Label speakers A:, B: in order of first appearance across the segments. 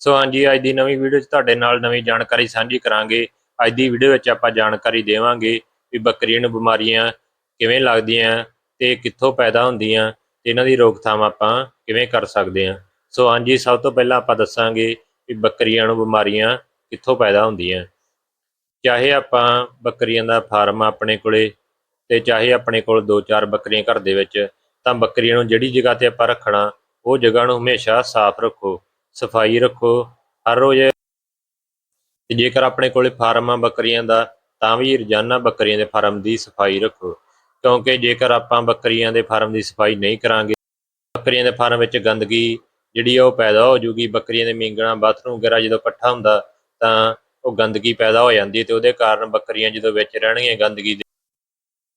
A: ਸੋ ਹਾਂਜੀ, ਅੱਜ ਦੀ ਨਵੀਂ ਵੀਡੀਓ 'ਚ ਤੁਹਾਡੇ ਨਾਲ ਨਵੀਂ ਜਾਣਕਾਰੀ ਸਾਂਝੀ ਕਰਾਂਗੇ। ਅੱਜ ਦੀ ਵੀਡੀਓ ਵਿੱਚ ਆਪਾਂ ਜਾਣਕਾਰੀ ਦੇਵਾਂਗੇ ਵੀ ਬੱਕਰੀਆਂ ਨੂੰ ਬਿਮਾਰੀਆਂ ਕਿਵੇਂ ਲੱਗਦੀਆਂ ਤੇ ਕਿੱਥੋਂ ਪੈਦਾ ਹੁੰਦੀਆਂ ਤੇ ਇਹਨਾਂ ਦੀ ਰੋਕਥਾਮ ਆਪਾਂ ਕਿਵੇਂ ਕਰ ਸਕਦੇ ਹਾਂ। ਸੋ ਹਾਂਜੀ, ਸਭ ਤੋਂ ਪਹਿਲਾਂ ਆਪਾਂ ਦੱਸਾਂਗੇ ਵੀ ਬੱਕਰੀਆਂ ਨੂੰ ਬਿਮਾਰੀਆਂ ਕਿੱਥੋਂ ਪੈਦਾ ਹੁੰਦੀਆਂ। ਚਾਹੇ ਆਪਾਂ ਬੱਕਰੀਆਂ ਦਾ ਫਾਰਮ ਆਪਣੇ ਕੋਲੇ ਤੇ ਚਾਹੇ ਆਪਣੇ ਕੋਲ 2-4 ਬੱਕਰੀਆਂ ਘਰ ਦੇ ਵਿੱਚ, ਤਾਂ ਬੱਕਰੀਆਂ ਨੂੰ ਜਿਹੜੀ ਜਗ੍ਹਾ ਤੇ ਆਪਾਂ ਰੱਖਣਾ, ਉਹ ਜਗ੍ਹਾ ਨੂੰ ਹਮੇਸ਼ਾ ਸਾਫ਼ ਰੱਖੋ। ਸਫ਼ਾਈ ਰੱਖੋ, ਹਰ ਰੋਜ਼। ਤੇ ਜੇਕਰ ਆਪਣੇ ਕੋਲੇ ਫਾਰਮ ਆ ਬੱਕਰੀਆਂ ਦਾ, ਤਾਂ ਵੀ ਰੋਜ਼ਾਨਾ ਬੱਕਰੀਆਂ ਦੇ ਫਾਰਮ ਦੀ ਸਫ਼ਾਈ ਰੱਖੋ। ਕਿਉਂਕਿ ਜੇਕਰ ਆਪਾਂ ਬੱਕਰੀਆਂ ਦੇ ਫਾਰਮ ਦੀ ਸਫ਼ਾਈ ਨਹੀਂ ਕਰਾਂਗੇ, ਬੱਕਰੀਆਂ ਦੇ ਫਾਰਮ ਵਿੱਚ ਗੰਦਗੀ ਜਿਹੜੀ ਆ ਉਹ ਪੈਦਾ ਹੋ ਜੂਗੀ। ਬੱਕਰੀਆਂ ਦੇ ਮੀਂਗਣਾ ਬਾਥਰੂਮ ਵਗੈਰਾ ਜਦੋਂ ਇਕੱਠਾ ਹੁੰਦਾ, ਤਾਂ ਉਹ ਗੰਦਗੀ ਪੈਦਾ ਹੋ ਜਾਂਦੀ ਹੈ ਤੇ ਉਹਦੇ ਕਾਰਨ ਬੱਕਰੀਆਂ ਜਦੋਂ ਵਿੱਚ ਰਹਿਣਗੀਆਂ ਗੰਦਗੀ ਦੇ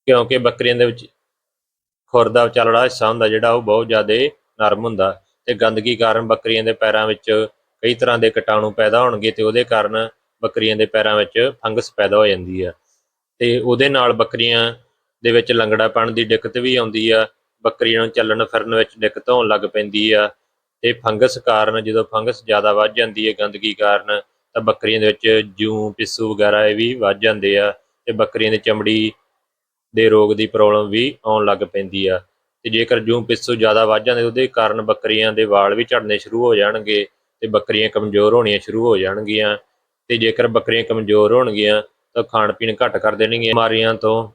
A: ਕਿਉਂਕਿ ਬੱਕਰੀਆਂ ਦੇ ਵਿੱਚ ਖੁਰ ਦਾ ਵਿਚਾਲੜਾ ਹਿੱਸਾ ਹੁੰਦਾ ਜਿਹੜਾ ਉਹ ਬਹੁਤ ਜ਼ਿਆਦਾ ਨਰਮ ਹੁੰਦਾ। ਤੇ ਗੰਦਗੀ ਕਾਰਨ ਬੱਕਰੀਆਂ ਦੇ ਪੈਰਾਂ ਵਿੱਚ ਕਈ ਤਰ੍ਹਾਂ ਦੇ ਕੀਟਾਣੂ ਪੈਦਾ ਹੋਣਗੇ ਤੇ ਉਹਦੇ ਕਾਰਨ ਬੱਕਰੀਆਂ ਦੇ ਪੈਰਾਂ ਵਿੱਚ ਫੰਗਸ ਪੈਦਾ ਹੋ ਜਾਂਦੀ ਆ। ਤੇ ਉਹਦੇ ਨਾਲ ਬੱਕਰੀਆਂ ਦੇ ਵਿੱਚ ਲੰਗੜਾਪਣ ਦੀ ਦਿੱਕਤ ਵੀ ਆਉਂਦੀ ਆ। ਬੱਕਰੀਆਂ ਨੂੰ ਚੱਲਣ ਫਿਰਨ ਵਿੱਚ ਦਿੱਕਤ ਹੋਣ ਲੱਗ ਪੈਂਦੀ ਆ ਤੇ ਫੰਗਸ ਕਾਰਨ ਜਦੋਂ ਫੰਗਸ ਜ਼ਿਆਦਾ ਵੱਧ ਜਾਂਦੀ ਹੈ, ਗੰਦਗੀ ਕਾਰਨ ਤਾਂ ਬੱਕਰੀਆਂ ਦੇ ਵਿੱਚ ਜੂੰ, ਪਿੱਸੂ ਵਗੈਰਾ ਇਹ ਵੀ ਵੱਧ ਜਾਂਦੇ ਆ ਤੇ ਬੱਕਰੀਆਂ ਦੀ ਚਮੜੀ ਦੇ ਰੋਗ ਦੀ ਪ੍ਰੋਬਲਮ ਵੀ ਆਉਣ ਲੱਗ ਪੈਂਦੀ ਆ। ਤੇ ਜੇਕਰ ਜੂੰ ਪਿੱਛੋਂ ਜ਼ਿਆਦਾ ਵੱਧ ਜਾਂਦੇ, ਉਹਦੇ ਕਾਰਨ ਬੱਕਰੀਆਂ ਦੇ ਵਾਲ ਵੀ ਝੜਨੇ ਸ਼ੁਰੂ ਹੋ ਜਾਣਗੇ ਤੇ ਬੱਕਰੀਆਂ ਕਮਜ਼ੋਰ ਹੋਣੀਆਂ ਸ਼ੁਰੂ ਹੋ ਜਾਣਗੀਆਂ। ਤੇ ਜੇਕਰ ਬੱਕਰੀਆਂ ਕਮਜ਼ੋਰ ਹੋਣਗੀਆਂ, ਤਾਂ ਖਾਣ ਪੀਣ ਘੱਟ ਕਰ ਦੇਣਗੀਆਂ ਬਿਮਾਰੀਆਂ ਤੋਂ।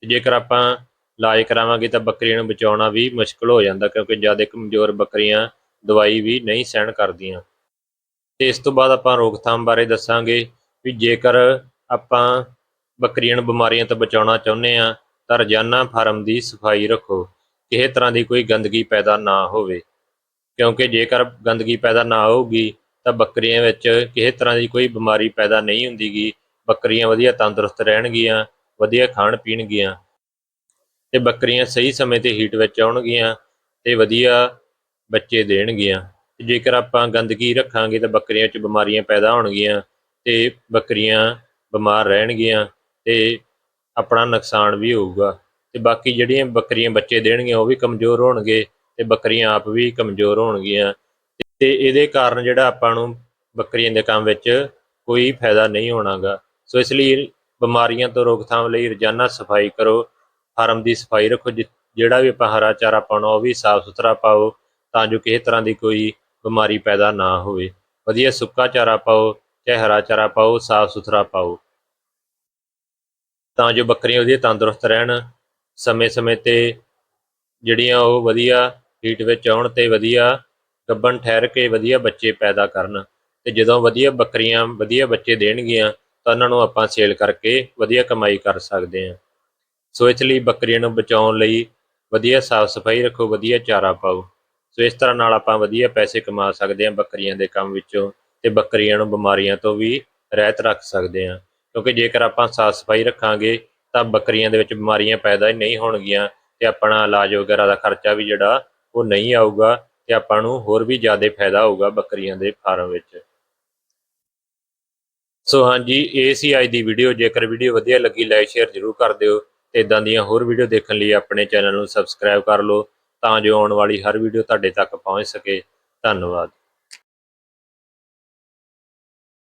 A: ਤੇ ਜੇਕਰ ਆਪਾਂ ਇਲਾਜ ਕਰਾਵਾਂਗੇ, ਤਾਂ ਬੱਕਰੀਆਂ ਨੂੰ ਬਚਾਉਣਾ ਵੀ ਮੁਸ਼ਕਲ ਹੋ ਜਾਂਦਾ, ਕਿਉਂਕਿ ਜ਼ਿਆਦਾ ਕਮਜ਼ੋਰ ਬੱਕਰੀਆਂ ਦਵਾਈ ਵੀ ਨਹੀਂ ਸਹਿਣ ਕਰਦੀਆਂ। ਤੇ ਇਸ ਤੋਂ ਬਾਅਦ ਆਪਾਂ ਰੋਕਥਾਮ ਬਾਰੇ ਦੱਸਾਂਗੇ ਵੀ ਜੇਕਰ ਆਪਾਂ ਬੱਕਰੀਆਂ ਨੂੰ ਬਿਮਾਰੀਆਂ ਤੋਂ ਬਚਾਉਣਾ ਚਾਹੁੰਦੇ ਆ ਤਾਂ ਰੋਜ਼ਾਨਾ ਫਾਰਮ ਦੀ ਸਫ਼ਾਈ ਰੱਖੋ। ਕਿਸੇ ਤਰ੍ਹਾਂ ਦੀ ਕੋਈ ਗੰਦਗੀ ਪੈਦਾ ਨਾ ਹੋਵੇ। ਕਿਉਂਕਿ ਜੇਕਰ ਗੰਦਗੀ ਪੈਦਾ ਨਾ ਹੋਊਗੀ, ਤਾਂ ਬੱਕਰੀਆਂ ਵਿੱਚ ਕਿਸੇ ਤਰ੍ਹਾਂ ਦੀ ਕੋਈ ਬਿਮਾਰੀ ਪੈਦਾ ਨਹੀਂ ਹੁੰਦੀਗੀ। ਬੱਕਰੀਆਂ ਵਧੀਆ ਤੰਦਰੁਸਤ ਰਹਿਣਗੀਆਂ, ਵਧੀਆ ਖਾਣ ਪੀਣਗੀਆਂ। ਤੇ ਬੱਕਰੀਆਂ ਸਹੀ ਸਮੇਂ ਤੇ ਹੀਟ ਵਿੱਚ ਆਉਣਗੀਆਂ ਤੇ ਵਧੀਆ ਬੱਚੇ ਦੇਣਗੀਆਂ। ਤੇ ਜੇਕਰ ਆਪਾਂ ਗੰਦਗੀ ਰੱਖਾਂਗੇ, ਤਾਂ ਬੱਕਰੀਆਂ 'ਚ ਬਿਮਾਰੀਆਂ ਪੈਦਾ ਹੋਣਗੀਆਂ ਤੇ ਬੱਕਰੀਆਂ ਬਿਮਾਰ ਰਹਿਣਗੀਆਂ ਤੇ ਆਪਣਾ ਨੁਕਸਾਨ ਵੀ ਹੋਊਗਾ। ਤੇ ਬਾਕੀ ਜਿਹੜੀਆਂ ਬੱਕਰੀਆਂ ਬੱਚੇ ਦੇਣਗੀਆਂ ਉਹ ਵੀ ਕਮਜ਼ੋਰ ਹੋਣਗੇ ਤੇ ਬੱਕਰੀਆਂ ਆਪ ਵੀ ਕਮਜ਼ੋਰ ਹੋਣਗੀਆਂ। ਤੇ ਇਹਦੇ ਕਾਰਨ ਜਿਹੜਾ ਆਪਾਂ ਨੂੰ ਬੱਕਰੀਆਂ ਦੇ ਕੰਮ ਵਿੱਚ ਕੋਈ ਫਾਇਦਾ ਨਹੀਂ ਹੋਣਾਗਾ। ਸੋ ਇਸ ਲਈ ਬਿਮਾਰੀਆਂ ਤੋਂ ਰੋਕਥਾਮ ਲਈ ਰੋਜ਼ਾਨਾ ਸਫ਼ਾਈ ਕਰੋ, ਫਾਰਮ ਦੀ ਸਫ਼ਾਈ ਰੱਖੋ, ਜਿ- ਜਿਹੜਾ ਵੀ ਆਪਾਂ ਹਰਾ ਚਾਰਾ ਪਾਉਣਾ ਉਹ ਵੀ ਸਾਫ਼ ਸੁਥਰਾ ਪਾਓ ਤਾਂ ਜੋ ਕਿਸੇ ਤਰ੍ਹਾਂ ਦੀ ਕੋਈ ਬਿਮਾਰੀ ਪੈਦਾ ਨਾ ਹੋਵੇ। ਵਧੀਆ ਸੁੱਕਾ ਚਾਰਾ ਪਾਓ, ਚਾਹੇ ਹਰਾ ਚਾਰਾ ਪਾਓ, ਸਾਫ਼ ਸੁਥਰਾ ਪਾਓ। ਤਾਂ ਜੋ ਬੱਕਰੀਆਂ ਵਧੀਆ ਤੰਦਰੁਸਤ ਰਹਿਣ ਸਮੇਂ-ਸਮੇਂ ਤੇ ਜਿਹੜੀਆਂ ਉਹ ਵਧੀਆ ਹੀਟ ਵਿੱਚ ਆਉਣ ਤੇ ਵਧੀਆ ਗੱਬਣ ਠਹਿਰ ਕੇ ਵਧੀਆ ਬੱਚੇ ਪੈਦਾ ਕਰਨ ਤੇ ਜਦੋਂ ਵਧੀਆ ਬੱਕਰੀਆਂ ਵਧੀਆ ਬੱਚੇ ਦੇਣਗੀਆਂ ਤਾਂ ਉਹਨਾਂ ਨੂੰ ਆਪਾਂ ਸੇਲ ਕਰਕੇ ਵਧੀਆ ਕਮਾਈ ਕਰ ਸਕਦੇ ਹਾਂ। ਸੋ ਇਸ ਲਈ ਬੱਕਰੀਆਂ ਨੂੰ ਬਚਾਉਣ ਲਈ ਵਧੀਆ ਸਾਫ਼ ਸਫ਼ਾਈ ਰੱਖੋ, ਵਧੀਆ ਚਾਰਾ ਪਾਓ। ਸੋ ਇਸ ਤਰ੍ਹਾਂ ਨਾਲ ਆਪਾਂ ਵਧੀਆ ਪੈਸੇ ਕਮਾ ਸਕਦੇ ਹਾਂ ਬੱਕਰੀਆਂ ਦੇ ਕੰਮ ਵਿੱਚੋਂ ਤੇ ਬੱਕਰੀਆਂ ਨੂੰ ਬਿਮਾਰੀਆਂ ਤੋਂ ਵੀ ਰਹਿਤ ਰੱਖ ਸਕਦੇ ਹਾਂ। ਕਿਉਂਕਿ ਜੇਕਰ ਆਪਾਂ ਸਾਫ਼ ਸਫ਼ਾਈ ਰੱਖਾਂਗੇ ਤਾਂ ਬੱਕਰੀਆਂ ਦੇ ਵਿੱਚ ਬਿਮਾਰੀਆਂ ਪੈਦਾ ਹੀ ਨਹੀਂ ਹੋਣਗੀਆਂ ਤੇ ਆਪਣਾ ਇਲਾਜ ਵਗੈਰਾ ਦਾ ਖਰਚਾ ਵੀ ਜਿਹੜਾ ਉਹ ਨਹੀਂ ਆਊਗਾ ਤੇ ਆਪਾਂ ਨੂੰ ਹੋਰ ਵੀ ਜ਼ਿਆਦਾ ਫਾਇਦਾ ਹੋਊਗਾ ਬੱਕਰੀਆਂ ਦੇ ਫਾਰਮ ਵਿੱਚ। ਸੋ ਹਾਂਜੀ, ਇਹ ਸੀ ਅੱਜ ਦੀ ਵੀਡੀਓ। ਜੇਕਰ ਵੀਡੀਓ ਵਧੀਆ ਲੱਗੀ, ਲਾਈਕ, ਸ਼ੇਅਰ ਜ਼ਰੂਰ ਕਰ ਦਿਓ ਤੇ ਇਦਾਂ ਦੀਆਂ ਹੋਰ ਵੀਡੀਓ ਦੇਖਣ ਲਈ ਆਪਣੇ ਚੈਨਲ ਨੂੰ ਸਬਸਕ੍ਰਾਈਬ ਕਰ ਲਓ ਤਾਂ ਜੋ ਆਉਣ ਵਾਲੀ ਹਰ ਵੀਡੀਓ ਤੁਹਾਡੇ ਤੱਕ ਪਹੁੰਚ ਸਕੇ। ਧੰਨਵਾਦ।